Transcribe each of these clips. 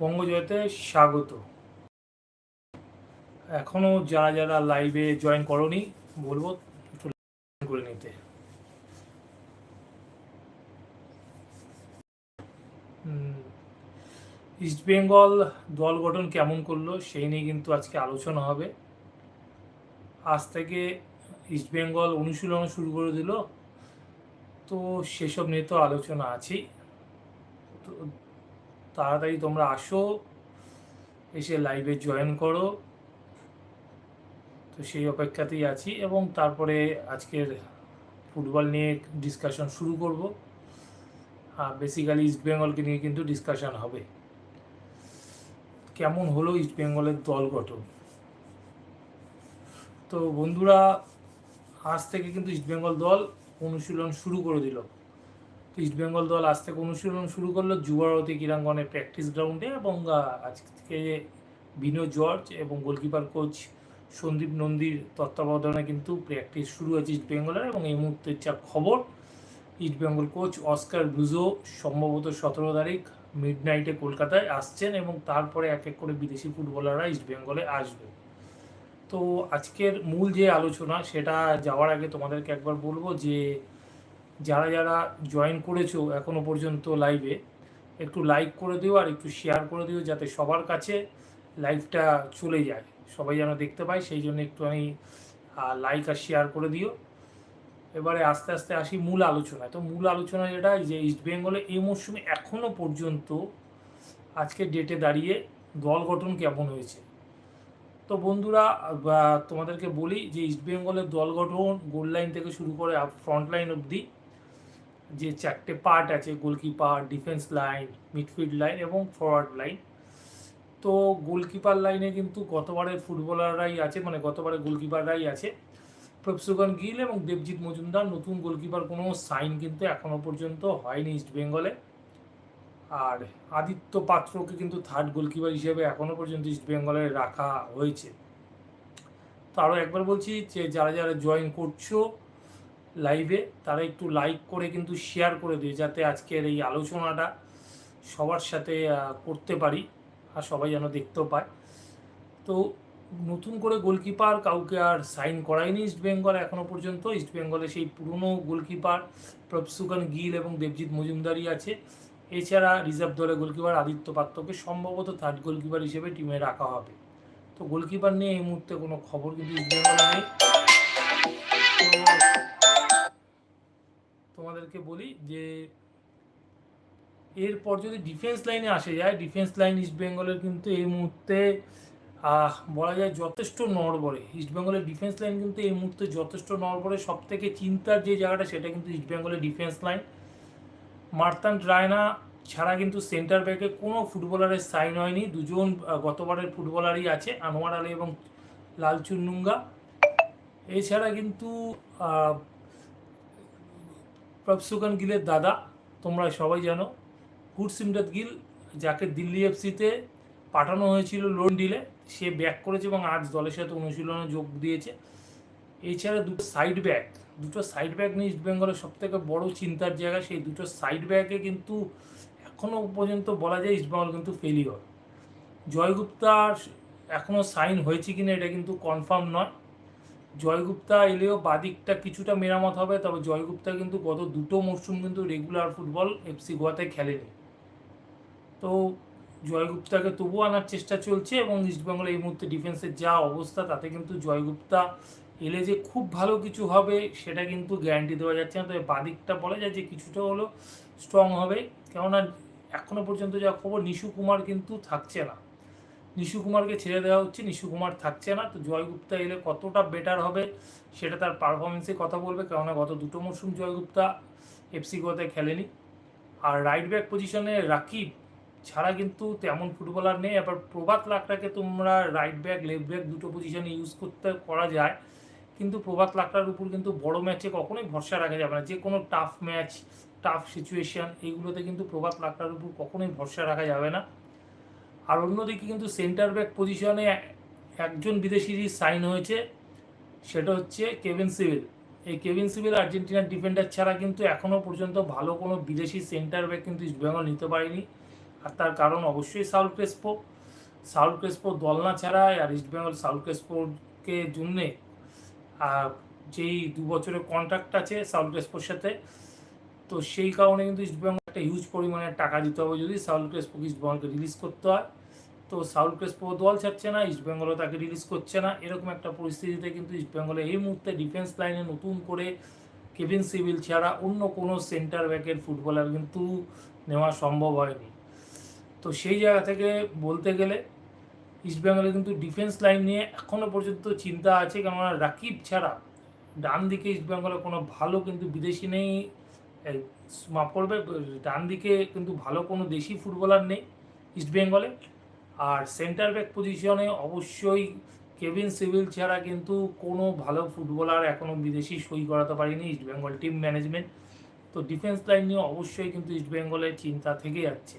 বঙ্গজয়তে স্বাগত। এখনও যারা যারা লাইভে জয়েন করনি, বলব একটু করে নিতে। ইস্ট বেঙ্গল দল গঠন কেমন করল, সেই নিয়ে কিন্তু আজকে আলোচনা হবে। আজ থেকে ইস্ট বেঙ্গল অনুশীলন শুরু করে দিল। তো সেসব নিয়ে তো আলোচনা আছেই। তাড়াতাড়ি তোমরা আসো, এসে লাইভে জয়েন করো। তো সেই অপেক্ষাতেই আছি এবং তারপরে আজকের ফুটবল নিয়ে ডিসকাশন শুরু করব। আর বেসিক্যালি ইস্ট বেঙ্গলকে নিয়ে কিন্তু ডিসকাশন হবে। কেমন হলো ইস্ট বেঙ্গলের দল গঠন? তো বন্ধুরা, আজ থেকে কিন্তু ইস্ট বেঙ্গল দল অনুশীলন শুরু করে দিল। ইস্ট বেঙ্গল দল আজ থেকে অনুশীলন শুরু করল। যুবভারতী ক্রীড়াঙ্গনের প্র্যাকটিস গ্রাউন্ডে এবং আজকে বিনোদ জর্জ এবং গোলকিপার কোচ সন্দীপ নন্দীর তত্ত্বাবধানে কিন্তু প্র্যাকটিস শুরু হয়েছে ইস্ট বেঙ্গলের এবং এই মুহূর্তে যা খবর East Bengal coach Oscar Bruzon সম্ভবত সতেরো তারিখ মিড নাইটে কলকাতায় আসছেন এবং তারপরে এক এক করে বিদেশি ফুটবলাররা ইস্ট বেঙ্গলে আসবে। তো আজকের মূল যে আলোচনা, সেটা যাওয়ার আগে তোমাদেরকে একবার বলব যে যারা যারা জয়েন করেছ এখনও পর্যন্ত লাইভে একটু লাইক করে দিও আর একটু শেয়ার করে দিও যাতে সবার কাছে লাইভটা চলে যায়। সবাই যেন দেখতে পায়, সেই জন্য একটু আমি লাইক আর শেয়ার করে দিও। এবারে আস্তে আস্তে আসি মূল আলোচনায়। তো মূল আলোচনা যেটা যে ইস্ট বেঙ্গলে এই মরশুমে এখনও পর্যন্ত আজকে ডেটে দাঁড়িয়ে দল গঠন কেমন হয়েছে? তো বন্ধুরা তোমাদেরকে বলি যে ইস্ট বেঙ্গলের দল গঠন গোল লাইন থেকে শুরু করে ফ্রন্ট লাইন অবধি যে চারটে পার্ট আছে goalkeeper defence line midfield line এবং ফরওয়ার্ড লাইন তো গোলকিপার লাইনে কিন্তু গতবারের ফুটবলাররাই আছে মানে গতবারের গোলকিপাররাই আছে। প্রফসুগন গিল এবং দেবজিৎ মজুমদার নতুন গোলকিপার কোনো সাইন কিন্তু এখনও পর্যন্ত হয়নি ইস্ট বেঙ্গলে আর আদিত্য পাত্রকে কিন্তু থার্ড গোলকিপার হিসেবে এখনও পর্যন্ত ইস্ট বেঙ্গলে রাখা হয়েছে। তো আরও একবার বলছি যে, যারা যারা জয়েন করছ লাইভে তারা একটু লাইক করে কিন্তু শেয়ার করে দিও, যাতে আজকের এই আলোচনাটা সবার সাথে করতে পারি আর সবাই যেন দেখতেও পায়। তো নতুন করে গোলকিপার কাউকে আর সাইন করায়নি ইস্ট বেঙ্গল এখনও পর্যন্ত। ইস্ট বেঙ্গলে সেই পুরনো গোলকিপার প্রফসুকান গিল এবং দেবজিৎ মজুমদারই আছে। এছাড়া রিজার্ভ দলে গোলকিপার আদিত্য পাত্রকে সম্ভবত থার্ড গোলকিপার হিসেবে টিমে রাখা হবে। তো গোলকিপার নিয়ে এই মুহূর্তে কোনো খবর কিন্তু ইস্ট বেঙ্গলে নেই। তোমাদেরকে বলি যে, এরপর যদি ডিফেন্স লাইনে আসে যায় ডিফেন্স লাইন ইস্ট বেঙ্গলের কিন্তু এই মুহূর্তে বলা যায় যথেষ্ট নড়বড়ে। ইস্ট বেঙ্গলের ডিফেন্স লাইন কিন্তু এই মুহূর্তে যথেষ্ট নড়বড়ে। সব থেকে চিন্তার যে জায়গাটা, সেটা কিন্তু ইস্ট বেঙ্গলের ডিফেন্স লাইন মার্তান রায়না ছাড়া কিন্তু সেন্টার ব্যাকে কোনো ফুটবলারের সাইন হয়নি। দুজন গতবারের ফুটবলারই আছে, আনোয়ার আলী এবং লালচুন্নুঙ্গা এছাড়া কিন্তু প্রফসুকান গিলের দাদা, তোমরা সবাই জানো গুরসিমরাত গিল, যাকে দিল্লি এফসিতে পাঠানো হয়েছিল লোন ডিলে সে ব্যাক করেছে এবং আজ দলের সাথে অনুশীলনে যোগ দিয়েছে। এছাড়া দুটো সাইড ব্যাক দুটো সাইড ব্যাক নিয়ে ইস্ট বেঙ্গলের সব থেকে বড় চিন্তার জায়গা, সেই দুটো সাইড ব্যাকে কিন্তু এখনও পর্যন্ত বলা যায় ইস্ট বেঙ্গল কিন্তু ফেলিওর জয়গুপ্তার এখনও সাইন হয়েছে কিনা, এটা কিন্তু কনফার্ম নয়। জয়গুপ্তা এলেও বাদিকটা কিছুটা মেরামত হবে, তবে জয়গুপ্তা কিন্তু গত দুটো মরশুম কিন্তু রেগুলার ফুটবল এফসি গোয়াতে খেলেনি। তো জয়গুপ্তাকে তবুও আনার চেষ্টা চলছে এবং ইস্টবেঙ্গল এই মুহূর্তে ডিফেন্সের যা অবস্থা, তাতে কিন্তু জয়গুপ্তা এলে যে খুব ভালো কিছু হবে সেটা কিন্তু গ্যারান্টি দেওয়া যাচ্ছে না। তবে বাদিকটা বলা যায় যে কিছুটা হলেও স্ট্রং হবে। কেননা এখনও পর্যন্ত যা খবর, নিশু কুমার কিন্তু থাকছে না। নিশু কুমারকে ছেড়ে দেওয়া হচ্ছে। নিশু কুমার থাকছে না। তো জয়গুপ্তা এলে কতটা বেটার হবে সেটা তার পারফরমেন্সে কথা বলবে। কেননা গত দুটো মরশুম জয়গুপ্তা এফসি গোয়াতে খেলেনি। আর রাইট ব্যাক পজিশনে রাকিব ছাড়া কিন্তু তেমন ফুটবলার নেই। এবার প্রভাত লাকড়াকে তোমরা রাইট ব্যাক লেফট ব্যাক দুটো পজিশনে ইউজ করতে করা যায়। কিন্তু প্রভাত লাকড়ার উপর কিন্তু বড় ম্যাচে কখনোই ভরসা রাখা যাবে না। যে কোনো টাফ ম্যাচ টাফ সিচুয়েশন এইগুলোতে কিন্তু প্রভাত লাকড়ার উপর কখনোই ভরসা রাখা যাবে না। আর অন্যদিকে কিন্তু সেন্টার ব্যাক পজিশনে একজন বিদেশিরই সাইন হয়েছে সেটা হচ্ছে কেভিন সিভিল। এই কেভিন সিভিল আর্জেন্টিনার ডিফেন্ডার ছাড়া কিন্তু এখনও পর্যন্ত ভালো কোনো বিদেশি সেন্টার ব্যাক কিন্তু ইস্টবেঙ্গল নিতে পারেনি। আর তার কারণ অবশ্যই সাউল ক্রেসপো সাউল ক্রেসপো দল না ছাড়া আর ইস্টবেঙ্গল সাউল ক্রেসপোকে জন্যে আহ, যেই দু বছরের কন্ট্রাক্ট আছে সাউল ক্রেসপোর সাথে তো সেই কারণে কিন্তু ইস্টবেঙ্গল একটা হিউজ পরিমাণে টাকা দিতে হবে যদি সাউল ক্রেসপোকে ইস্টবেঙ্গলকে রিলিজ করতে হয়। তো সাউল ক্রেসপো দল ছাড়ছে না ইস্টবেঙ্গলও তাকে রিলিজ করছে না। এরকম একটা পরিস্থিতিতে কিন্তু ইস্টবেঙ্গলে এই মুহূর্তে ডিফেন্স লাইনে নতুন করে কেভিন সিভিল ছাড়া অন্য কোনো সেন্টার ব্যাকের ফুটবলার কিন্তু নেওয়া সম্ভব হয়নি। তো সেই জায়গা থেকে বলতে গেলে ইস্টবেঙ্গলে কিন্তু ডিফেন্স লাইন নিয়ে এখনও পর্যন্ত চিন্তা আছে। কেননা রাকিব ছাড়া ডান দিকে ইস্টবেঙ্গলে কোনো ভালো কিন্তু বিদেশি নেই। মাফ করবে ডান দিকে কিন্তু ভালো কোনো দেশি ফুটবলার নেই ইস্টবেঙ্গলে আর সেন্টার ব্যাক পজিশনে অবশ্যই কেভিন সিভিল ছাড়া কিন্তু কোনো ভালো ফুটবলার এখনও বিদেশি সই করাতে পারেনি ইস্টবেঙ্গল টিম ম্যানেজমেন্ট। তো ডিফেন্স লাইন নিয়ে অবশ্যই কিন্তু ইস্টবেঙ্গলের চিন্তা থেকে যাচ্ছে।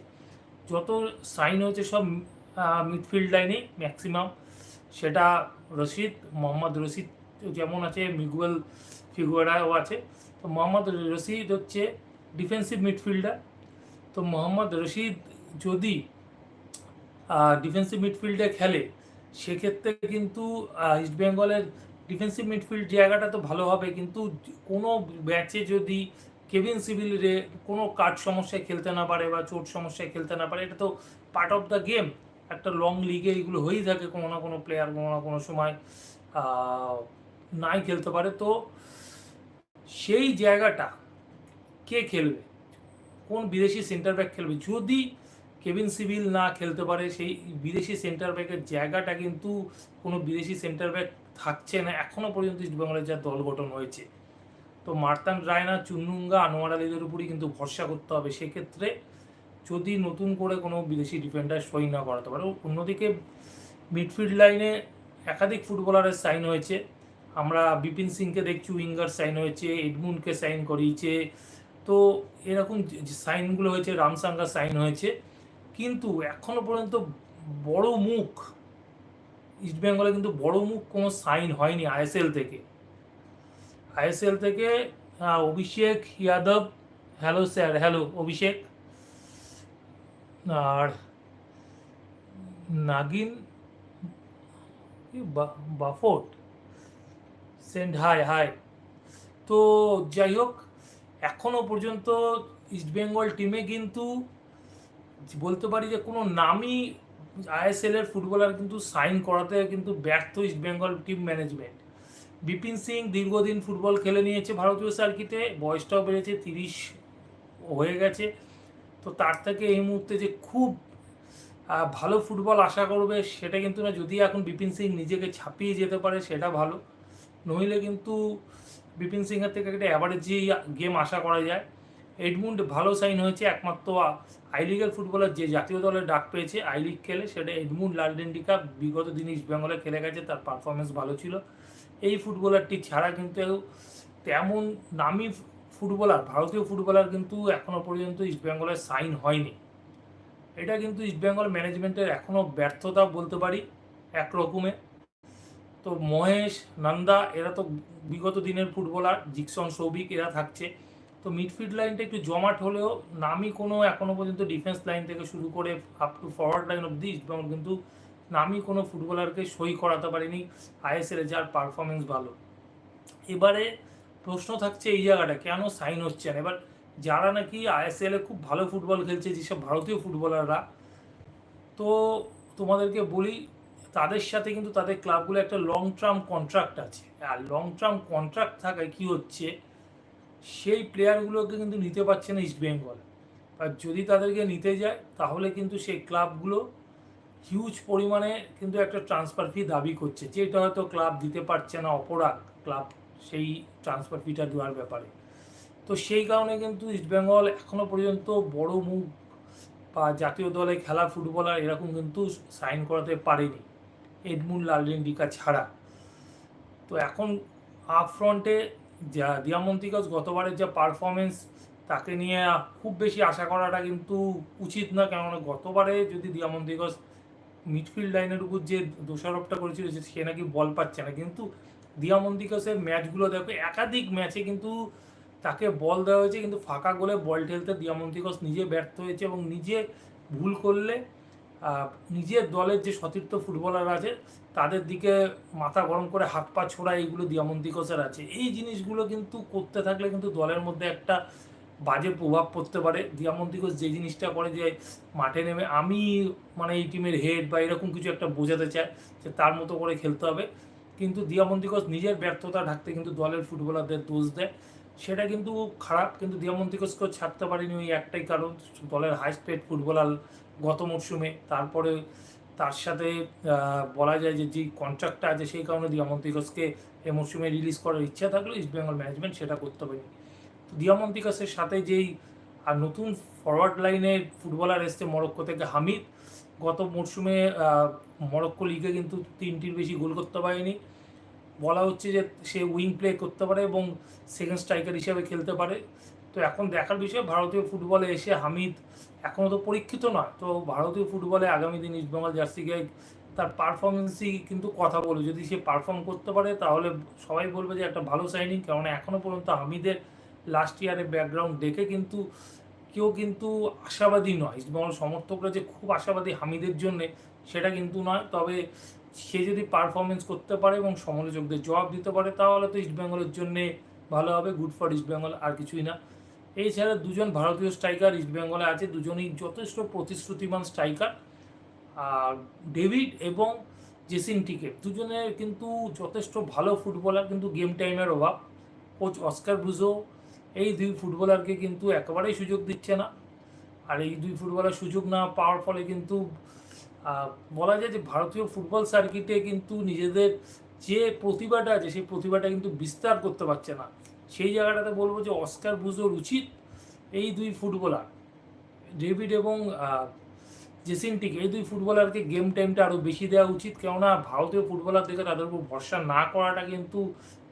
যত সাইন হয়েছে সব মিডফিল্ড লাইনে ম্যাক্সিমাম। সেটা রশিদ, মোহাম্মদ রশিদ যেমন আছে, মিগুয়েল ফিগুয়ারাও আছে। তো মোহাম্মদ রশিদ হচ্ছে ডিফেন্সিভ মিডফিল্ডার তো মোহাম্মদ রশিদ যদি ডিফেন্সিভ মিডফিল্ডে খেলে সেক্ষেত্রে কিন্তু আহ, ইস্টবেঙ্গলের ডিফেন্সিভ মিডফিল্ড জায়গাটা তো ভালো হবে। কিন্তু কোনো ম্যাচে যদি কেভিন সিভিলের কোনো কাট সমস্যায় খেলতে না পারে বা চোট সমস্যায় খেলতে না পারে এটা তো পার্ট অফ দ্য গেম একটা লং লিগে এগুলো হয়েই থাকে কোনো না কোনো প্লেয়ার কোনো না কোনো সময় নাই খেলতে পারে। তো সেই জায়গাটা কে খেলবে? কোন বিদেশি সেন্টার ব্যাক খেলবে? যদি কেভিন সিভিল না খেলতে পারে, সেই বিদেশি সেন্টার ব্যাকের জায়গাটা কিন্তু কোনো বিদেশি সেন্টার ব্যাক থাকছে না। এখনও পর্যন্ত ইস্টবেঙ্গলের যা দল গঠন হয়েছে। তো মার্তান রায়না, চুন্নুঙ্গা, আনোয়ার আলীদের উপরই কিন্তু ভরসা করতে হবে। সেক্ষেত্রে যদি নতুন করে কোনো বিদেশি ডিফেন্ডার সই না করাতে পারে, অন্যদিকে মিডফিল্ড লাইনে একাধিক ফুটবলারের সাইন হয়েছে। আমরা বিপিন সিংকে দেখছি, উইঙ্গার সাইন হয়েছে, এডমুনকে সাইন করিয়েছে। তো এরকম সাইনগুলো হয়েছে রামসাঙ্গার সাইন হয়েছে। কিন্তু এখনও পর্যন্ত বড় মুখ ইস্টবেঙ্গলে কিন্তু বড় মুখ কোনো সাইন হয়নি আইএসএল থেকে। আইএসএল থেকে Abhishek Yadav, hello sir, hello, Abhishek. আর নাগিন বাফোর্ট। Send, hi hi. তো যাই হোক এখনও পর্যন্ত ইস্টবেঙ্গল টিমে কিন্তু বলতে পারি যে কোনো নামই আইএসএল এর ফুটবলার কিন্তু সাইন করাতে কিন্তু ব্যর্থ ইস্টবেঙ্গল টিম ম্যানেজমেন্ট। বিপিন সিং দীর্ঘদিন ফুটবল খেলে নিয়েছে ভারতীয় সার্কিটে, বয়সটাও বেড়েছে তিরিশ হয়ে গেছে। তো তার থেকে এই মুহূর্তে যে খুব ভালো ফুটবল আশা করবে সেটা কিন্তু না, যদি এখন বিপিন সিং নিজেকে ছাপিয়ে যেতে পারে সেটা ভালো। নইলে কিন্তু বিপিন সিংয়ের থেকে একটা অ্যাভারেজি গেম আশা করা যায়। এডমুন্ড ভালো সাইন হয়েছে, একমাত্র আই লিগের ফুটবলার যে জাতীয় দলের ডাক পেয়েছে, আই লিগ খেলে, সেটা এডমুন্ড লালডেন্ডিকা বিগত দিনে ইস্টবেঙ্গলে খেলে গেছে, তার পারফরমেন্স ভালো ছিল। এই ফুটবলারটি ছাড়া কিন্তু তেমন নামি ফুটবলার, ভারতীয় ফুটবলার কিন্তু এখনও পর্যন্ত ইস্টবেঙ্গলের সাইন হয়নি। এটা কিন্তু ইস্টবেঙ্গল ম্যানেজমেন্টের এখনও ব্যর্থতা বলতে পারি একরকমের তো মহেশ, নন্দা, এরা তো বিগত দিনের ফুটবলার, জিকসন, সৌভিক, এরা থাকছে। তো মিডফিল্ড লাইনটা একটু জমাট হলেও নামি কোনো এখনও পর্যন্ত ডিফেন্স লাইন থেকে শুরু করে আপ টু ফরওয়ার্ড লাইন অব অব্দি ইস্টবেঙ্গল কিন্তু নামি কোনো ফুটবলারকে সই করাতে পারেনি। আইএসএল যার পারফরমেন্স ভালো। এবারে প্রশ্ন থাকছে এই জায়গাটা, কেন সাইন হচ্ছে না? এবার যারা নাকি আইএসএল খুব ভালো ফুটবল খেলছে, যেসব ভারতীয় ফুটবলাররা তো তোমাদেরকে বলি তাদের সাথে কিন্তু তাদের ক্লাবগুলো একটা লং টার্ম কন্ট্রাক্ট আছে। আর লং টার্ম কন্ট্রাক্ট থাকায় কি হচ্ছে, সেই প্লেয়ারগুলোকে কিন্তু নিতে পারছে না ইস্টবেঙ্গল আর যদি তাদেরকে নিতে যায়, তাহলে কিন্তু সেই ক্লাবগুলো হিউজ পরিমাণে কিন্তু একটা ট্রান্সফার ফি দাবি করছে যেটা হয়তো ক্লাব দিতে পারছে না অপরাধ ক্লাব সেই ট্রান্সফার ফিটা দেওয়ার ব্যাপারে। তো সেই কারণে কিন্তু ইস্টবেঙ্গল এখনও পর্যন্ত বড় মুখ বা জাতীয় দলে খেলা ফুটবলার এরকম কিন্তু সাইন করাতে পারেনি। এডমুন লালডেন্ডিকা ছাড়া। তো এখন আপ ফ্রন্টে যা দিয়ামন্তিকস গতবারের যা পারফরমেন্স, তাকে নিয়ে খুব বেশি আশা করাটা কিন্তু উচিত না। কেননা গতবারে যদি দিয়ামন্তিকস মিডফিল্ড লাইনের উপর যে দোষারোপটা করেছিল সে নাকি বল পাচ্ছে না। কিন্তু দিয়ামন্দিকসের ম্যাচগুলো দেখো, একাধিক ম্যাচে কিন্তু তাকে বল দেওয়া হয়েছে, কিন্তু ফাঁকা গোলে বল ঠেলতে দিয়ামন্তিকস নিজে ব্যর্থ হয়েছে এবং নিজে ভুল করলে নিজের দলের যে সতীর্থ ফুটবলার আছে, তাদের দিকে মাথা গরম করে হাত পা ছোড়া এইগুলো দিয়ামন্তিকসের আছে। এই জিনিসগুলো কিন্তু করতে থাকলে কিন্তু দলের মধ্যে একটা বাজে প্রভাব পড়তে পারে। দিয়ামন্তিকস যে জিনিসটা করে যে মাঠে নেমে, আমি মানে এই টিমের হেড বা এরকম কিছু একটা বোঝাতে চায় যে তার মতো করে খেলতে হবে। কিন্তু দিয়ামন্তিকস নিজের ব্যর্থতা ঢাকতে কিন্তু দলের ফুটবলারদের দোষ দেয়। সেটা কিন্তু খারাপ, কিন্তু দিয়ামন্তিকসকেও ছাড়তে পারেনি ওই একটাই কারণ, দলের হাইস্ট পেড ফুটবলার গত মরশুমে। তারপরে তার সাথে বলা যায় যে যে কন্ট্রাক্টটা আছে সেই কারণে দিয়ামন্তিকসকে এ মরশুমে রিলিজ করার ইচ্ছা থাকলেও ইস্ট বেঙ্গল ম্যানেজমেন্ট সেটা করতে পারেনি দিয়ামন্তিকাসের সাথে যেই, আর নতুন ফরওয়ার্ড লাইনে ফুটবলার এসছে মরক্কো থেকে হামিদ, গত মরশুমে মরক্কো লিগে কিন্তু তিনটির বেশি গোল করতে পারেনি। বলা হচ্ছে যে, সে উইং প্লে করতে পারে এবং সেকেন্ড স্ট্রাইকার হিসেবে খেলতে পারে। তো এখন দেখার বিষয়, ভারতীয় ফুটবলে এসে হামিদ এখনও তো পরীক্ষিত নয়। তো ভারতীয় ফুটবলে আগামী দিন ইস্টবেঙ্গল জার্সি গায়ে তার পারফরমেন্সই কিন্তু কথা বলবে। যদি সে পারফর্ম করতে পারে, তাহলে সবাই বলবে যে একটা ভালো সাইনিং কেননা এখনও পর্যন্ত হামিদের লাস্ট ইয়ারের ব্যাকগ্রাউন্ড দেখে কিন্তু কেউ কিন্তু আশাবাদী নয়। ইস্টবেঙ্গল সমর্থকরা যে খুব আশাবাদী হামিদের জন্যে, সেটা কিন্তু নয়। তবে সে যদি পারফরমেন্স করতে পারে এবং সমালোচকদের জবাব দিতে পারে, তাহলে তো ইস্টবেঙ্গলের জন্যে ভালো হবে। গুড ফর ইস্টবেঙ্গল আর কিছুই না। এছাড়া দুজন ভারতীয় স্ট্রাইকার ইস্টবেঙ্গলে আছে, দুজনেই যথেষ্ট প্রতিশ্রুতিমান স্ট্রাইকার। আর ডেভিড এবং জেসিন টিকে দুজনের কিন্তু যথেষ্ট ভালো ফুটবলার, কিন্তু গেম টাইমের অভাব। কোচ অস্কার ব্রুজো এই দুই ফুটবলারকে কিন্তু একেবারেই সুযোগ দিচ্ছে না। আর এই দুই ফুটবলার সুযোগ না পাওয়ার ফলে কিন্তু বলা যায় যে ভারতীয় ফুটবল সার্কিটে কিন্তু নিজেদের যে প্রতিভাটা আছে, সেই প্রতিভাটা কিন্তু বিস্তার করতে পারছে না। সেই জায়গাটাতে বলব যে অস্কার ব্রুজোর উচিত এই দুই ফুটবলার, ডেভিড এবং জেসিনটিকে এই দুই ফুটবলারকে গেম টাইমটা আরও বেশি দেওয়া উচিত। কেননা ভারতীয় ফুটবলার থেকে তাদের উপর ভরসা না করাটা কিন্তু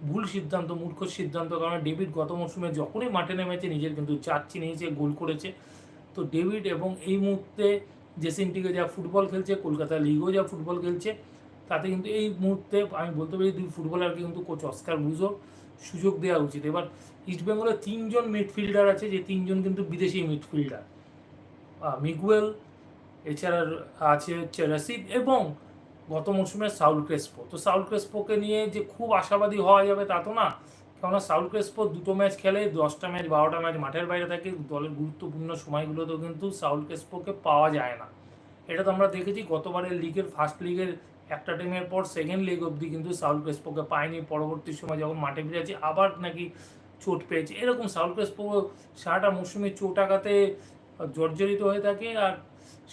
ভুল সিদ্ধান্ত, মূর্খ সিদ্ধান্ত। কারণ ডেভিড গত মরশুমে যখনই মাঠে নেমেছে, নিজের কিন্তু চারচি নিয়েছে গোল করেছে। তো ডেভিড এবং এই মুহূর্তে জেসিনটিকে যা ফুটবল খেলছে, কলকাতা লিগও যা ফুটবল খেলছে, তাতে কিন্তু এই মুহূর্তে আমি বলতে পারি দুই ফুটবলারকে কিন্তু কোচ অস্কার বুঝো সুযোগ দেওয়া উচিত। এবার ইস্টবেঙ্গলের তিনজন মিডফিল্ডার আছে, যে তিনজন কিন্তু বিদেশি মিডফিল্ডার মিগুয়েল এছাড়া আছে হচ্ছে রশিদ এবং গত মরশুমে সাউল ক্রেসপো তো সাউল ক্রেসপোকে নিয়ে যে খুব আশাবাদী হওয়া যাবে তা তো না, কেননা সাউল ক্রেসপো দুটো ম্যাচ খেলে, দশটা ম্যাচ বারোটা ম্যাচ মাঠের বাইরে থাকে, দলের গুরুত্বপূর্ণ সময়গুলোতেও কিন্তু সাউল ক্রেসপোকে পাওয়া যায় না। এটা তো আমরা দেখেছি, গতবারের লিগের ফার্স্ট লিগের একটা টিমের পর সেকেন্ড লিগ অবধি কিন্তু সাউল ক্রেসপোকে পায়নি। পরবর্তী সময় যখন মাঠে ফিরেছে আবার নাকি চোট পেয়েছে। এরকম সাউল ক্রেসপো সারাটা মৌসুমে চোট আঘাতে জর্জরিত হয়ে থাকে আর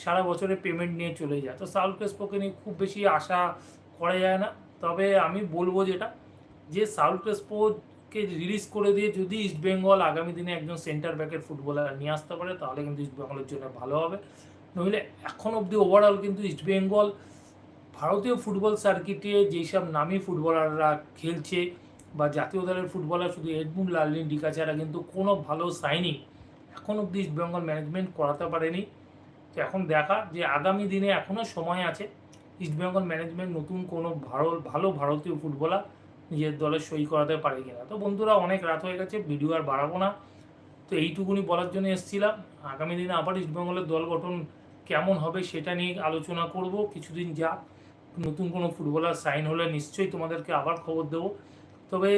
সারা বছরে পেমেন্ট নিয়ে চলে যায়। তো সাউল ক্রেসপোকে নিয়ে খুব বেশি আশা করা যায় না। তবে আমি বলব যেটা, যে সাউল ক্রেসপোকে রিলিজ করে দিয়ে যদি ইস্টবেঙ্গল আগামী দিনে একজন সেন্টার ব্যাকের ফুটবলার নিয়ে আসতে পারে, তাহলে কিন্তু ইস্টবেঙ্গলের জন্য ভালো হবে। নইলে এখন অবধি ওভারঅল কিন্তু ইস্টবেঙ্গল ভারতীয় ফুটবল সার্কিটে যেসব নামী ফুটবলাররা খেলছে বা জাতীয় দলের ফুটবলার, শুধু এডমুন্ড লার্লিন ডিকা ছাড়া কিন্তু কোনো ভালো সাইনিং এখন অবধি ইস্টবেঙ্গল ম্যানেজমেন্ট করাতে পারেনি। তো এখন দেখা যে আগামী দিনে এখনও সময় আছে ইস্টবেঙ্গল ম্যানেজমেন্ট নতুন কোনো ভালো ভালো ভারতীয় ফুটবলার নিজের দলে সই করাতে পারে কিনা। তো বন্ধুরা, অনেক রাত হয়ে গেছে, ভিডিও আর বাড়াবো না। তো এইটুকুনি বলার জন্য এসেছিলাম। আগামী দিনে আবার ইস্টবেঙ্গলের দল গঠন কেমন হবে সেটা নিয়ে আলোচনা করব। কিছুদিন যা নতুন কোনো ফুটবলার সাইন হলে নিশ্চয়ই তোমাদেরকে আবার খবর দেবো। তবে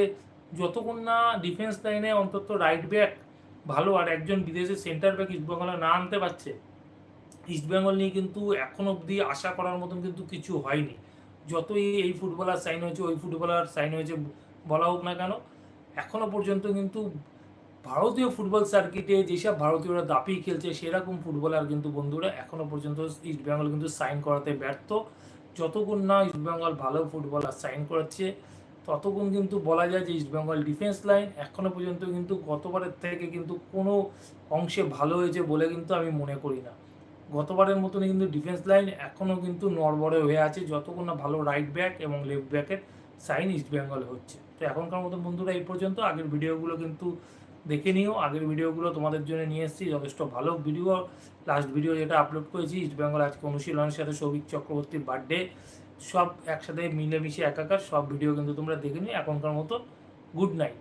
যতক্ষণ না ডিফেন্স লাইনে অন্তত রাইট ব্যাক ভালো আর একজন বিদেশি সেন্টার ব্যাক ইস্টবেঙ্গলে না আনতে পারছে ইস্টবেঙ্গল নিয়ে কিন্তু এখন অবধি আশা করার মতন কিন্তু কিছু হয়নি। যতই এই ফুটবলার সাইন হয়েছে, ওই ফুটবলার সাইন হয়েছে, বলা হোক না কেন এখনও পর্যন্ত কিন্তু ভারতীয় ফুটবল সার্কিটে যেসব ভারতীয়রা দাপিয়ে খেলছে, সেরকম ফুটবলার কিন্তু বন্ধুরা এখনও পর্যন্ত ইস্টবেঙ্গল কিন্তু সাইন করাতে ব্যর্থ। যতক্ষণ না ইস্টবেঙ্গল ভালো ফুটবলার সাইন করাচ্ছে, ততক্ষণ কিন্তু বলা যায় যে ইস্টবেঙ্গল ডিফেন্স লাইন এখনও পর্যন্ত কিন্তু গতবারের থেকে কিন্তু কোনো অংশে ভালো হয়েছে বলে কিন্তু আমি মনে করি না। গতবারের মতনই কিন্তু ডিফেন্স লাইন এখনও কিন্তু নড়বড়ে হয়ে আছে, যতক্ষণ না ভালো রাইট ব্যাক এবং লেফট ব্যাকের সাইন ইস্ট বেঙ্গল হচ্ছে। তো এখনকার মতন বন্ধুরা, এই পর্যন্ত। আগের ভিডিওগুলো কিন্তু দেখে নিও। আগের ভিডিওগুলো তোমাদের জন্য নিয়ে এসেছি। যথেষ্ট ভালো ভিডিও লাস্ট ভিডিও যেটা আপলোড করেছি ইস্ট বেঙ্গল আজকে অনুশীলনের সাথে সৌভিক চক্রবর্তীর বার্থডে সব একসাথে মিলেমিশে একাকার, সব ভিডিও কিন্তু তোমরা দেখে নিও। এখনকার মতো গুড নাইট